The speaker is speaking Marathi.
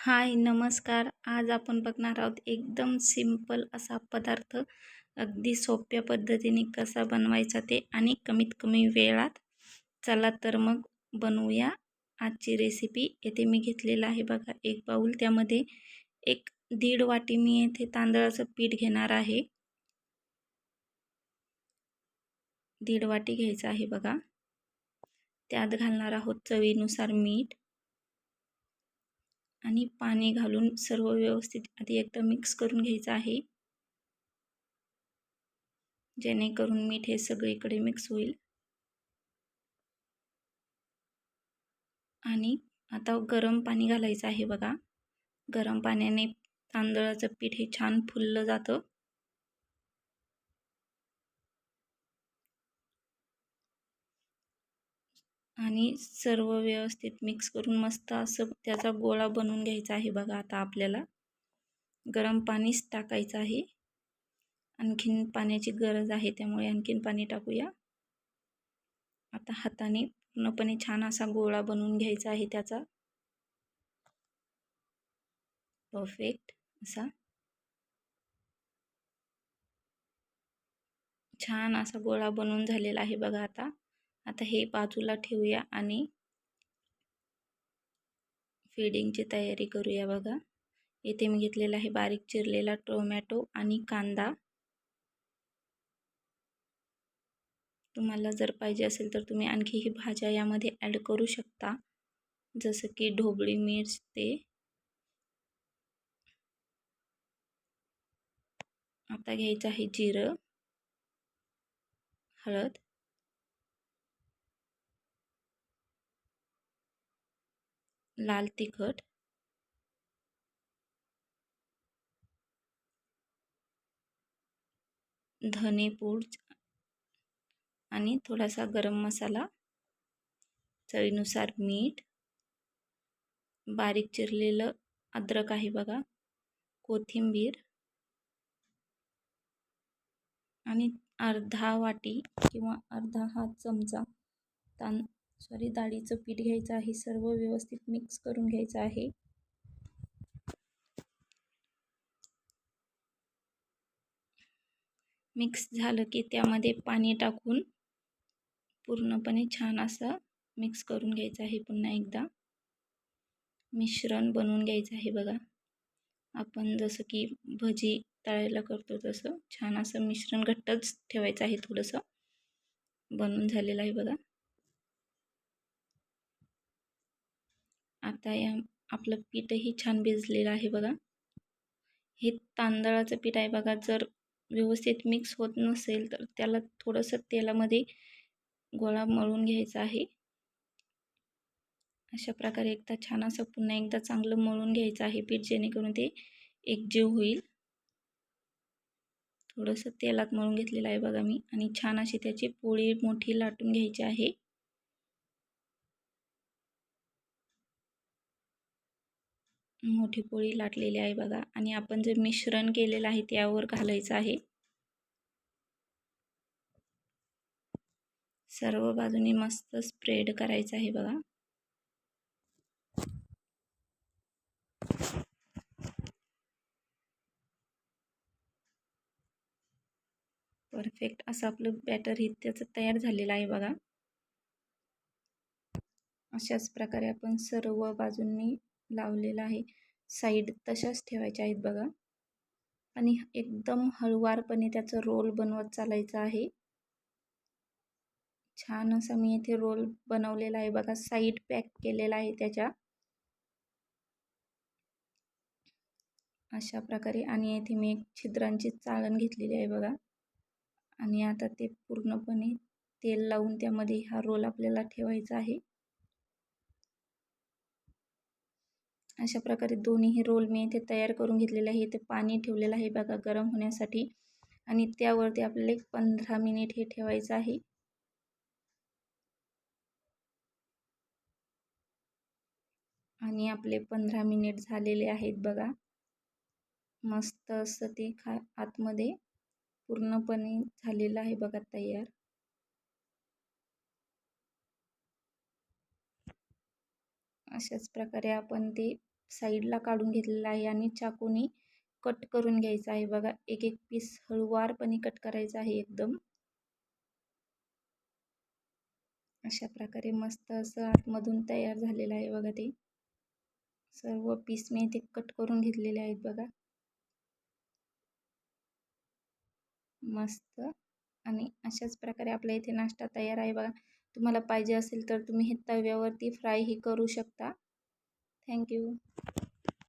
हाय नमस्कार. आज आपण बघणार आहोत एकदम सिंपल असा पदार्थ. अगदी सोप्या पद्धतीने कसा बनवायचा ते आणि कमीत कमी वेळात. चला तर मग बनवूया. आजची रेसिपी येथे मी घेतलेला आहे बघा एक बाऊल त्यामध्ये एक दीड वाटी मी येथे तांदळाचं पीठ घेणार आहे. दीड वाटी घ्यायचं आहे बघा. त्यात घालणार आहोत चवीनुसार मीठ. आणि पाणी घालून सर्व व्यवस्थित आधी एकदा मिक्स करून घ्यायचं आहे. जेणेकरून मीठ हे सगळीकडे मिक्स होईल. आणि आता गरम पाणी घालायचं आहे बघा. गरम पाण्याने तांदळाचं पीठ हे छान फुललं जातं. आणि सर्व व्यवस्थित मिक्स करून मस्त असं त्याचा गोळा बनवून घ्यायचा आहे बघा आता आपल्याला. गरम पाणीच टाकायचं आहे. आणखीन पाण्याची गरज आहे त्यामुळे आणखीन पाणी टाकूया. आता हाताने पूर्णपणे छान असा गोळा बनवून घ्यायचा आहे त्याचा. परफेक्ट असा. छान असा गोळा बनवून झालेला आहे बघा आता. आता हे बाजूला ठेवूया आणि फिडिंगची तयारी करूया बघा. येथे मी घेतलेला आहे बारीक चिरलेला टोमॅटो आणि कांदा. तुम्हाला जर पाहिजे असेल तर तुम्ही आणखी ही भाज्या यामध्ये ॲड करू शकता. जसं की ढोबळी मिर्च ते. आता घ्यायचं आहे जिरं हळद. लाल तिखट. धनेपूड आणि थोडासा गरम मसाला. चवीनुसार मीठ. बारीक चिरलेलं अद्रक आहे बघा. कोथिंबीर. आणि अर्धा वाटी किंवा अर्धा हात चमचा तां सॉरी डाळीचं पीठ घ्यायचं आहे सर्व व्यवस्थित मिक्स करून घ्यायचं आहे. मिक्स झालं की त्यामध्ये पाणी टाकून पूर्णपणे छान असं मिक्स करून घ्यायचं आहे पुन्हा एकदा. मिश्रण बनवून घ्यायचं आहे बघा. आपण जसं की भजी तळायला करतो तसं छान असं मिश्रण घट्टच ठेवायचं आहे थोडंसं. बनवून झालेलं आहे बघा. आता या आपलं पीठही छान भिजलेलं आहे बघा. हे तांदळाचं पीठ आहे बघा. जर व्यवस्थित मिक्स होत नसेल तर त्याला थोडंसं तेलामध्ये गोळा मळून घ्यायचा आहे. अशा प्रकारे एकदा छान असं पुन्हा एकदा चांगलं मळून घ्यायचं आहे पीठ जेणेकरून ते एकजीव होईल. थोडंसं तेलात मळून घेतलेलं आहे बघा मी. आणि छान अशी त्याची पोळी मोठी लाटून घ्यायची आहे. मोठी पोळी लाटलेली आहे बघा. आणि आपण जे मिश्रण केलेलं आहे त्यावर घालायचं आहे. सर्व बाजूनी मस्त स्प्रेड करायचं आहे बघा. परफेक्ट असं आपलं बॅटर हे त्याचं तयार झालेलं आहे बघा. अशाच प्रकारे आपण सर्व बाजूंनी लावलेला आहे. साईड तशाच ठेवायच्या आहेत बघा. आणि एकदम हळुवारपणे त्याचं रोल बनवत चालायचं आहे. छान असा मी इथे रोल बनवलेला आहे बघा. साईड पॅक केलेला आहे त्याच्या. अशा प्रकारे आणि येथे मी एक छिद्रांची चाळण घेतलेली आहे बघा. आणि आता ते पूर्णपणे तेल लावून त्यामध्ये हा रोल आपल्याला ठेवायचा आहे. अशा प्रकारे दोन्ही रोल मी इथे तयार करून घेतलेले आहे. इथे पाणी ठेवलेलं आहे बघा गरम होण्यासाठी. आणि त्यावरती आपल्याला एक पंधरा मिनिट हे ठेवायचं आहे. आणि आपले पंधरा मिनिट झालेले आहेत बघा. मस्त असं ते खा आतमध्ये पूर्णपणे झालेलं आहे बघा तयार. अशाच प्रकारे आपण ते साईडला काढून घेतलेला आहे आणि चाकूनी कट करून घ्यायचा आहे. बघा एक एक पीस हळूवारपणे कट करायचा आहे एकदम. अशा प्रकारे मस्त असं आतमधून तयार झालेलं आहे बघा ते. सर्व पीस मी इथे कट करून घेतलेले आहेत बघा. मस्त. आणि अशाच प्रकारे आपल्या इथे नाश्ता तयार आहे बघा. तुम्हाला पाहिजे असेल तर तुम्ही हे तव्यावरती फ्रायही करू शकता. थँक्यू